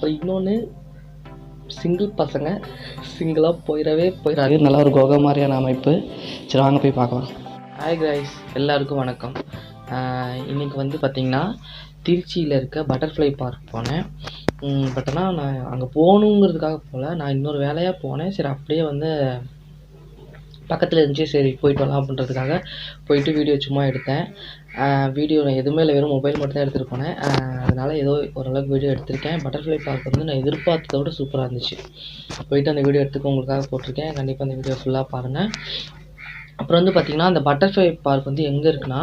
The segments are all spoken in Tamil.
அப்புறம் இன்னொன்று சிங்கிள் பசங்க சிங்கிளாக போயிடவே போயிடாது நல்லா ஒரு குகை மாதிரியான அமைப்பு. சரி வாங்க போய் பார்க்கலாம். ஹாய் கைஸ் எல்லாருக்கும் வணக்கம். இன்றைக்கி வந்து பார்த்திங்கன்னா திருச்சியில் இருக்க பட்டர்ஃப்ளை பார்க் போனேன். பட் ஆனால் நான் அங்கே போகணுங்கிறதுக்காக போகல. நான் இன்னொரு வேலையாக போனேன். சரி அப்படியே வந்து பக்கத்தில் இருந்துச்சு சரி போயிட்டு வரலாம் அப்படின்றதுக்காக போயிட்டு வீடியோ சும்மா எடுத்தேன். வீடியோ நான் எதுவுமே இல்லை வெறும் மொபைல் மட்டும் தான் எடுத்துகிட்டு போனேன் அதனால் ஏதோ ஓரளவுக்கு வீடியோ எடுத்திருக்கேன். பட்டர்ஃப்ளை பார்க் வந்து நான் எதிர்பார்த்ததை விட சூப்பராக இருந்துச்சு. போயிட்டு அந்த வீடியோ எடுத்துக்க உங்களுக்காக போட்டிருக்கேன். கண்டிப்பாக அந்த வீடியோ ஃபுல்லாக பாருங்கள் அப்புறம் வந்து பார்த்திங்கன்னா அந்த பட்டர்ஃப்ளை பார்க் வந்து எங்கே இருக்குன்னா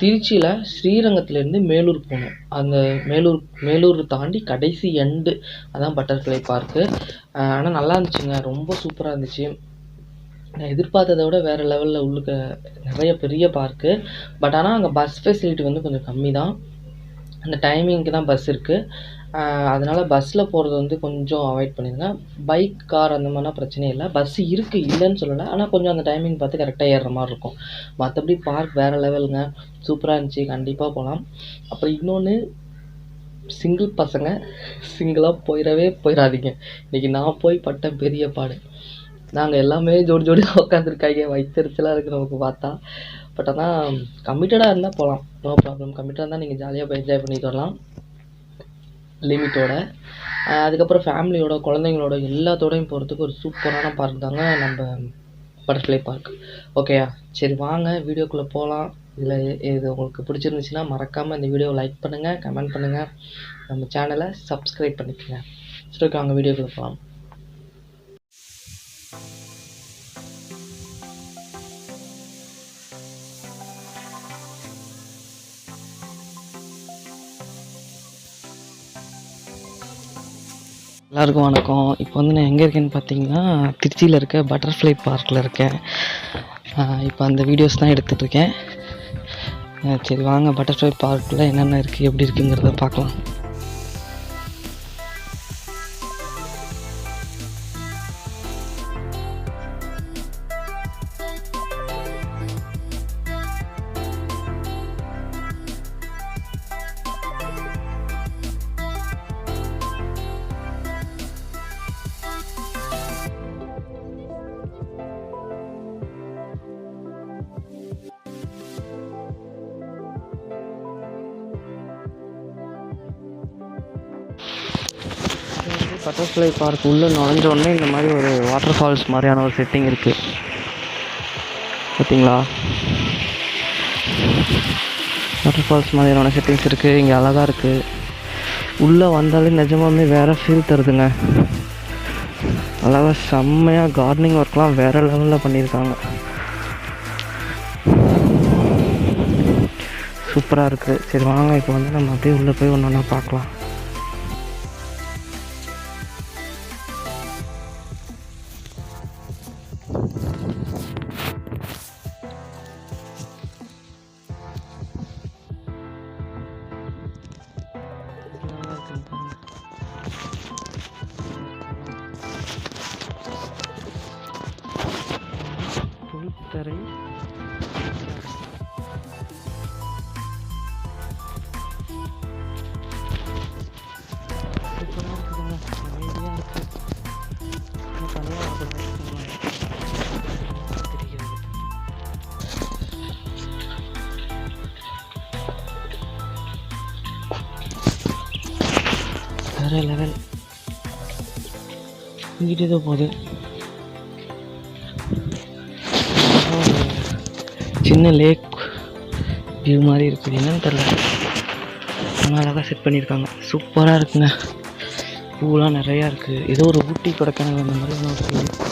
திருச்சியில் ஸ்ரீரங்கத்துலேருந்து மேலூர் போகணும். அந்த மேலூர் மேலூர் தாண்டி கடைசி எண்டு அதான் பட்டர்ஃப்ளை பார்க்கு ஆனால் நல்லா இருந்துச்சுங்க. ரொம்ப சூப்பராக இருந்துச்சு. நான் எதிர்பார்த்ததை விட வேறு லெவலில் உள்ளுக்க நிறைய பெரிய பார்க்கு பட் ஆனால் அங்கே பஸ் ஃபெசிலிட்டி வந்து கொஞ்சம் கம்மி தான் அந்த டைமிங்க்கு தான் பஸ் இருக்குது அதனால் பஸ்ஸில் போகிறது வந்து கொஞ்சம் அவாய்ட் பண்ணிடுங்க. பைக் கார் அந்த மாதிரிலாம் பிரச்சனையே இல்லை. பஸ் இருக்குது இல்லைன்னு சொல்லலை. ஆனால் கொஞ்சம் அந்த டைமிங் பார்த்து கரெக்டாக ஏறுற மாதிரி இருக்கும். மற்றபடி பார்க் வேறு லெவலுங்க சூப்பராக இருந்துச்சு. கண்டிப்பாக போகலாம் அப்புறம் இன்னொன்று சிங்கிள் பசங்க சிங்கிளாக போயிடவே போயிடாதீங்க இன்றைக்கி நான் போய் பட்ட பெரிய பாடு. நாங்கள் எல்லாமே ஜோடி ஜோடியாக உட்காந்துருக்காங்க வயிற்றுச்சலாக இருக்குது நமக்கு பார்த்தா. பட் ஆனால் கம்மிட்டடாக இருந்தால் போகலாம் நோ ப்ராப்ளம் கம்மிட்டாக இருந்தால் நீங்கள் ஜாலியாக போய் என்ஜாய் பண்ணிட்டு வரலாம். லிமிட்டோட அதுக்கப்புறம் ஃபேமிலியோட குழந்தைங்களோட எல்லாத்தோடையும் போகிறதுக்கு ஒரு சூப்பரான பார்க் தாங்க நம்ம பட்டர்ஃப்ளை பார்க் ஓகேயா சரி வாங்க. வீடியோக்குள்ளே போகலாம் இதில் இது உங்களுக்கு பிடிச்சிருந்துச்சுன்னா மறக்காமல் இந்த வீடியோவை லைக் பண்ணுங்கள் கமெண்ட் பண்ணுங்கள் நம்ம சேனலை சப்ஸ்கிரைப் பண்ணிக்கோங்க. சரி ஓகே வாங்க வீடியோக்குள்ளே போகலாம் எல்லாருக்கும் வணக்கம். இப்போ வந்து நான் எங்கே இருக்கேன்னு பார்த்தீங்கன்னா திருச்சியில் இருக்க பட்டர்ஃப்ளை பார்க்கில் இருக்கேன். இப்போ அந்த வீடியோஸ் தான் எடுத்துகிட்ருக்கேன் சரி வாங்க பட்டர்ஃப்ளை பார்க்கில் என்னென்ன இருக்குது எப்படி இருக்குங்கிறத பார்க்கலாம். பட்டர்ஃப்ளை பார்க் உள்ளே நுழைஞ்ச உடனே இந்த மாதிரி ஒரு வாட்டர் ஃபால்ஸ் மாதிரியான ஒரு செட்டிங் இருக்குது பார்த்தீங்களா வாட்டர் ஃபால்ஸ் மாதிரியான செட்டிங்ஸ் இருக்குது இங்கே அழகாக இருக்குது உள்ளே வந்தாலே நிஜமாமே வேறு ஃபீல் தருதுங்க. அழகாக செம்மையாக கார்டனிங் ஒர்க்லாம் வேறு லெவலில் பண்ணியிருக்காங்க. சூப்பராக இருக்குது சரி வாங்க இப்போ வந்து நம்ம அப்படியே உள்ளே போய் ஒன்று ஒன்றா பார்க்கலாம். புல்தரை வேறு லெவல் இங்கிட்டு தான் போகுது சின்ன லேக் வியூ மாதிரி இருக்குது. என்னன்னு தெரில ஆனால் அழகாக செட் பண்ணியிருக்காங்க. சூப்பராக இருக்குங்க. பூலாம் நிறையா இருக்குது ஏதோ ஒரு ஊட்டி கொடைக்கானல் அந்த மாதிரி ஒரு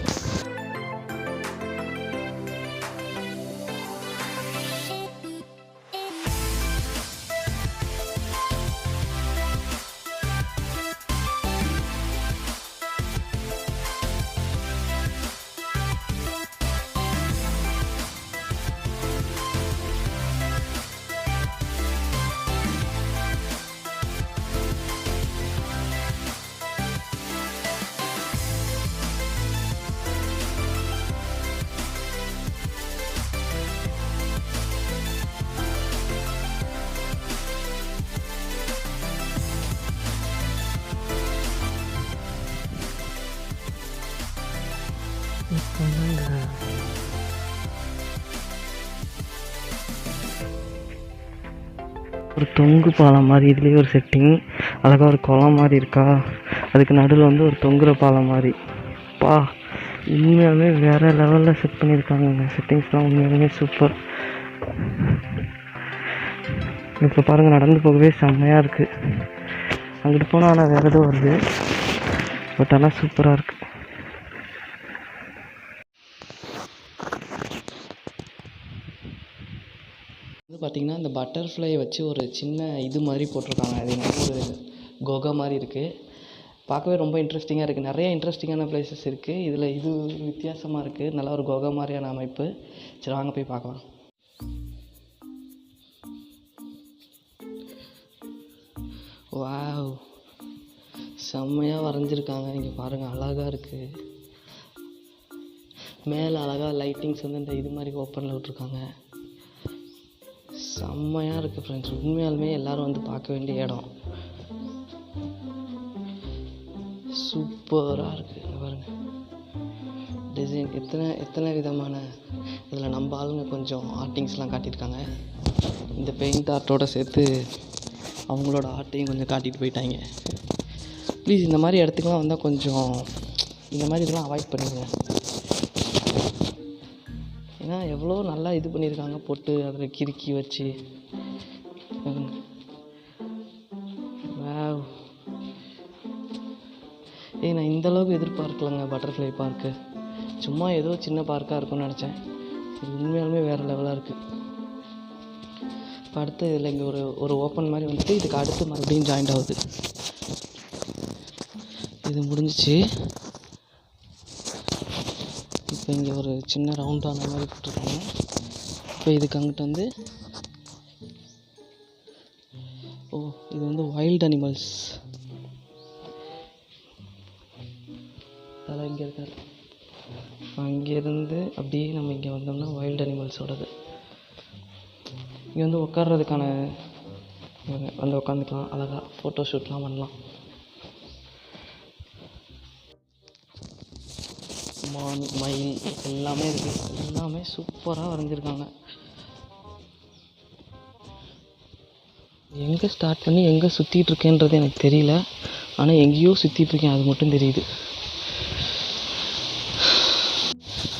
ஒரு தொங்கு பாலம் மாதிரி இதுலேயே ஒரு செட்டிங் அழகாக ஒரு குளம் மாதிரி இருக்கா? அதுக்கு நடுவில் வந்து ஒரு தொங்குற பாலம் மாதிரி. பா உண்மையாலுமே வேறு லெவலில் செட் பண்ணியிருக்காங்க செட்டிங்ஸ்லாம் உண்மையாலுமே சூப்பர் இப்போ பாருங்கள் நடந்து போகவே செம்மையாக இருக்குது அங்கிட்டு போனால் ஆனால் வேறு எதுவும் வருது. பட் ஆனால் சூப்பராக இருக்குது பட்டர்ஃப்ளை வச்சு ஒரு சின்ன இது மாதிரி போட்டிருக்காங்க. அது என்னமோ ஒரு குகை மாதிரி இருக்குது பார்க்கவே ரொம்ப இன்ட்ரெஸ்டிங்காக இருக்குது நிறைய இன்ட்ரெஸ்டிங்கான ப்ளேஸஸ் இருக்குது இதில் இது வித்தியாசமாக இருக்குது நல்லா ஒரு குகை மாதிரியான அமைப்பு. சரி வாங்க போய் பார்க்கலாம். வாவ். செம்மையாக வரைஞ்சிருக்காங்க. இங்கே பாருங்கள் அழகாக இருக்குது மேலே அழகாக லைட்டிங்ஸ் வந்து இந்த இது மாதிரி ஓப்பனில் விட்ருக்காங்க செம்மையாக இருக்குது ஃப்ரெண்ட்ஸ் உண்மையாலுமே எல்லோரும் வந்து பார்க்க வேண்டிய இடம். சூப்பராக இருக்குது பாருங்கள் டிசைன் எத்தனை எத்தனை விதமான இதில் நம்ம ஆளுங்க கொஞ்சம் ஆர்ட்டிங்ஸ்லாம் காட்டியிருக்காங்க. இந்த பெயிண்ட் ஆர்ட்டோட சேர்த்து அவங்களோட ஆர்ட்டையும் கொஞ்சம் காட்டிகிட்டு போயிட்டாங்க. ப்ளீஸ் இந்த மாதிரி இடத்துக்குலாம் வந்தால் கொஞ்சம் இந்த மாதிரி இதெல்லாம் அவாய்ட் பண்ணுங்கள் எவ்வளோ நல்லா இது பண்ணியிருக்காங்க போட்டு அதில் கிறுக்கி வச்சு. ஏய் நான் இந்த அளவுக்கு எதிர்பார்க்கலங்க பட்டர்ஃப்ளை பார்க்கு. சும்மா ஏதோ சின்ன பார்க்காக இருக்கும்னு நினச்சேன். இது உண்மையாலுமே வேறு லெவலாக இருக்குது இப்போ அடுத்து இதில் இங்கே ஒரு ஒரு ஓப்பன் மாதிரி வந்துட்டு இதுக்கு அடுத்து மறுபடியும் ஜாயிண்ட் ஆகுது. இது முடிஞ்சிச்சு. இப்போ இங்கே ஒரு சின்ன ரவுண்டான மாதிரி போட்டிருக்காங்க. இப்போ இதுக்கு அங்கிட்டு வந்து ஓ இது வந்து வைல்ட் அனிமல்ஸ் அதெல்லாம் இங்கே இருக்காரு. அங்கேருந்து அப்படியே நம்ம இங்கே வந்தோம்னா வைல்ட் அனிமல்ஸோடது இங்கே வந்து உட்கார்றதுக்கான வந்து உட்காந்துக்கலாம் அழகாக ஃபோட்டோ ஷூட்லாம் பண்ணலாம். மான் மயில் எல்லாமே இருக்குது எல்லாமே சூப்பராக வரைஞ்சிருக்காங்க. எங்கே ஸ்டார்ட் பண்ணி எங்கே சுற்றிட்டு இருக்கேன்றது எனக்கு தெரியல. ஆனால் எங்கேயோ சுற்றிட்டு இருக்கேன் அது மட்டும் தெரியுது.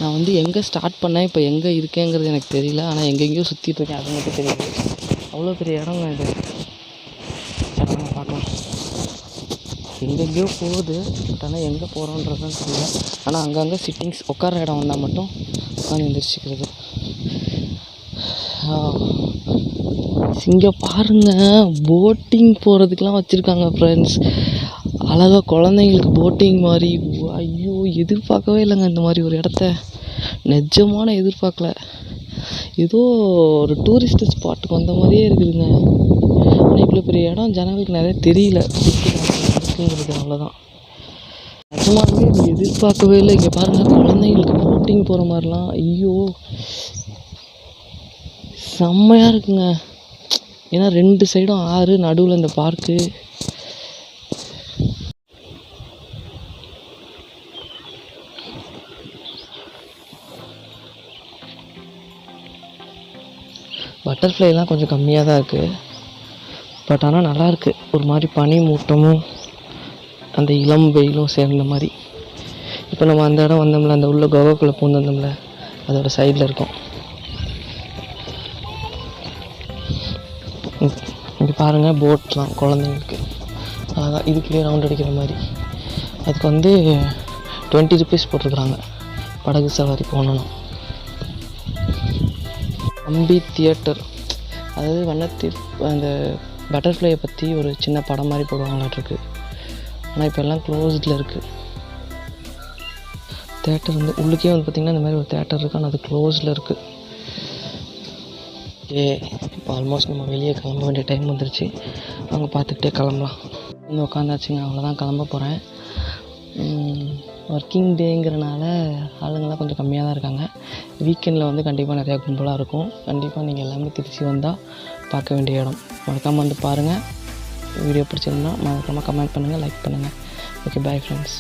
நான் வந்து எங்கே ஸ்டார்ட் பண்ணேன் இப்போ எங்கே இருக்கேங்கிறது எனக்கு தெரியல. ஆனால் எங்கெங்கேயோ சுற்றிட்டு இருக்கேன் அது மட்டும் தெரியுது. அவ்வளோ பெரிய இடங்க இது சரி வாங்க பார்க்கலாம் எங்கெங்கேயோ போகுது பட் ஆனால் எங்கே போகிறோன்றது தான் தெரியல. ஆனால் அங்கங்கே சிட்டிங்ஸ் உட்கார இடம் வந்தால் மட்டும் உட்காந்து எந்திரிச்சிக்கிறது. இங்கே பாருங்கள் போட்டிங் போகிறதுக்கெலாம் வச்சுருக்காங்க ஃப்ரெண்ட்ஸ் அழகாக குழந்தைங்களுக்கு போட்டிங் மாதிரி. ஐயோ எதிர்பார்க்கவே இல்லைங்க இந்த மாதிரி ஒரு இடத்த. நிஜமான எதிர்பார்க்கல. ஏதோ ஒரு டூரிஸ்ட் ஸ்பாட்டுக்கு வந்த மாதிரியே இருக்குதுங்க. ஆனால் இவ்வளோ பெரிய இடம் ஜனங்களுக்கு நிறைய தெரியல. இருக்குங்கிறது அவ்வளோதான் நிஜமாகவே இது எதிர்பார்க்கவே இல்லை. இங்கே பாருங்கள் குழந்தைங்களுக்கு போட்டிங் போகிற மாதிரிலாம். ஐயோ. செம்மையாக இருக்குங்க. ஏன்னா ரெண்டு சைடும் ஆறு நடுவில் இந்த பார்க்கு பட்டர்ஃப்ளைலாம் கொஞ்சம் கம்மியாக தான் இருக்குது பட் ஆனால் நல்லாயிருக்கு ஒரு மாதிரி பனி மூட்டமும். அந்த இளம் வெயிலும் சேர்ந்த மாதிரி. இப்போ நம்ம அந்த இடம் வந்தோம்ல அந்த உள்ள கோவாக்குள்ளே பூந்து வந்தோம்ல அதோட சைடில் இருக்கும். இங்கே பாருங்கள் போட்லாம் குழந்தைங்களுக்கு. அழகாக இதுக்குள்ளேயே ரவுண்ட் அடிக்கிற மாதிரி. அதுக்கு வந்து டுவெண்ட்டி ருபீஸ் போட்டிருக்குறாங்க. படகு சவாரி போகணுன்னா அம்பி தியேட்டர் அதாவது வண்ணத்தீர் அந்த பட்டர்ஃப்ளையை பற்றி ஒரு சின்ன படம் மாதிரி போடுவாங்களாட்டிருக்கு ஆனால் இப்போ எல்லாம் க்ளோஸ்டில் இருக்குது தேட்டர் வந்து உள்ளுக்கே வந்து பார்த்திங்கன்னா இந்த மாதிரி ஒரு தேட்டர் இருக்குது ஆனால் அது க்ளோஸில் இருக்குது ஏ இப்போ ஆல்மோஸ்ட் நம்ம வெளியே கிளம்ப வேண்டிய டைம் வந்துருச்சு. அங்கே பார்த்துக்கிட்டே கிளம்பலாம். வந்து உட்காந்தாச்சுங்க அவ்வளோதான் கிளம்ப போகிறேன் ஒர்க்கிங் டேங்கிறனால ஆளுங்கள்லாம் கொஞ்சம் கம்மியாக தான் இருக்காங்க. வீக்கெண்டில் வந்து கண்டிப்பாக நிறையா கும்பலாக இருக்கும். கண்டிப்பாக நீங்கள் எல்லாமே திருச்சி வந்தால் பார்க்க வேண்டிய இடம். மறக்காமல் வந்து பாருங்கள் வீடியோ பிடிச்சிருந்தா மறக்காமல் கமெண்ட் பண்ணுங்கள் லைக் பண்ணுங்கள் ஓகே பாய் ஃப்ரெண்ட்ஸ்